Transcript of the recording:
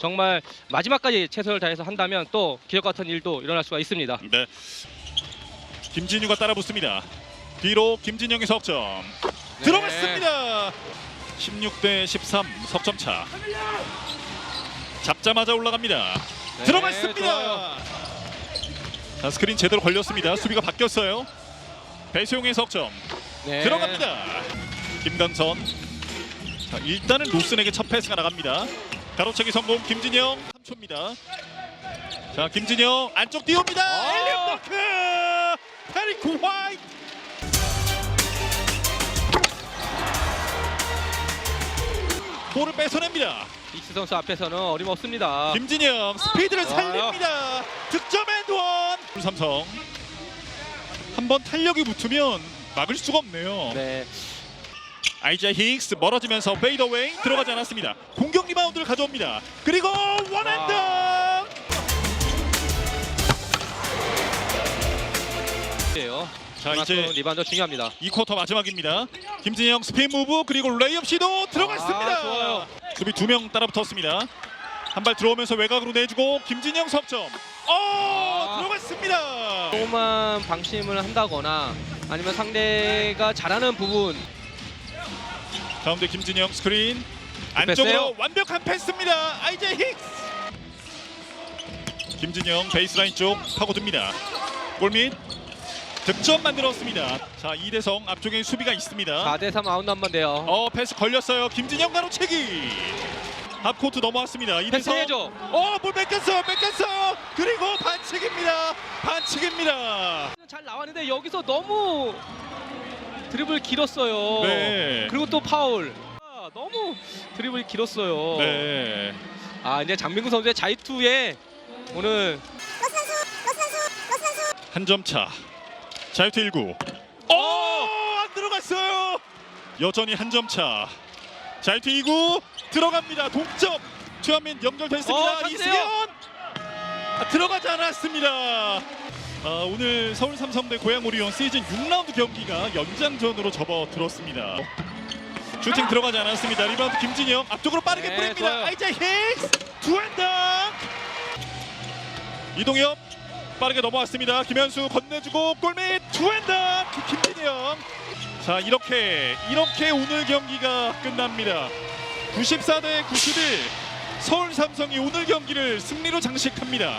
정말 마지막까지 최선을 다해서 한다면 또 기적 같은 일도 일어날 수가 있습니다. 네. 김진유가 따라붙습니다. 뒤로 김진영의 석점 네. 들어갔습니다. 16대 13 석점 차. 잡자마자 올라갑니다. 네, 들어갔습니다. 좋아요. 자 스크린 제대로 걸렸습니다. 수비가 바뀌었어요. 배수용의 석점 네. 들어갑니다. 김강선. 자 일단은 로슨에게 첫 패스가 나갑니다. 가로채기 성공 김진영 3초입니다. 자 김진영 안쪽 띄웁니다. 아. 엘리엄 더크 페리코 화이트. 볼을 뺏어냅니다. 익스 선수 앞에서는 어림없습니다. 김진영 스피드를 좋아요. 살립니다. 득점 앤드원. 삼성 한 번 탄력이 붙으면 막을 수가 없네요. 네. 아이자 힉스 멀어지면서 페이더웨이 들어가지 않았습니다. 공격 리바운드를 가져옵니다. 그리고 원핸드. 예요. 자 이제 리바운드 중요합니다. 이 쿼터 마지막입니다. 김진영 스피드 무브 그리고 레이업 시도 들어갔습니다. 아, 좋아요. 수비 두 명 따라붙었습니다. 한 발 들어오면서 외곽으로 내주고 김진영 석점. 어 아. 들어갔습니다. 조금만 방심을 한다거나 아니면 상대가 잘하는 부분 가운데 김진영 스크린 패스예요. 안쪽으로 완벽한 패스입니다. 아이제 힉스. 김진영 베이스라인 쪽 파고듭니다. 골밑 득점 만들었습니다. 자 이대성 앞쪽에 수비가 있습니다. 4대3 아웃 한번 돼요. 어 패스 걸렸어요. 김진영 가로채기. 앞코트 넘어왔습니다. 이대성. 패스해줘. 어 볼 뺏겼어요. 뺏겼어요. 그리고 반칙입니다. 반칙입니다. 잘 나왔는데 여기서 너무 드리블 길었어요. 네. 그리고 또 파울. 아, 너무 드리블 길었어요. 네. 아 이제 장민구 선수의 자유투에 오늘 한 점 차. 자유투 1구. 어! 안 들어갔어요. 여전히 한 점 차. 자유투 2구 들어갑니다. 동점. 최한민 연결됐습니다. 어. 이승현 아, 들어가지 않았습니다. 아, 오늘 서울 삼성대 고양 오리온 시즌 6라운드 경기가 연장전으로 접어들었습니다. 슈팅 들어가지 않았습니다. 리바운드 김진영 앞쪽으로 빠르게 네, 뿌립니다. 좋아요. 아이자 힉스 투앤당 이동엽 빠르게 넘어왔습니다. 김현수 건네주고 골밑 투앤당 김진영 자 이렇게 이렇게 오늘 경기가 끝납니다. 94 대 91 서울 삼성이 오늘 경기를 승리로 장식합니다.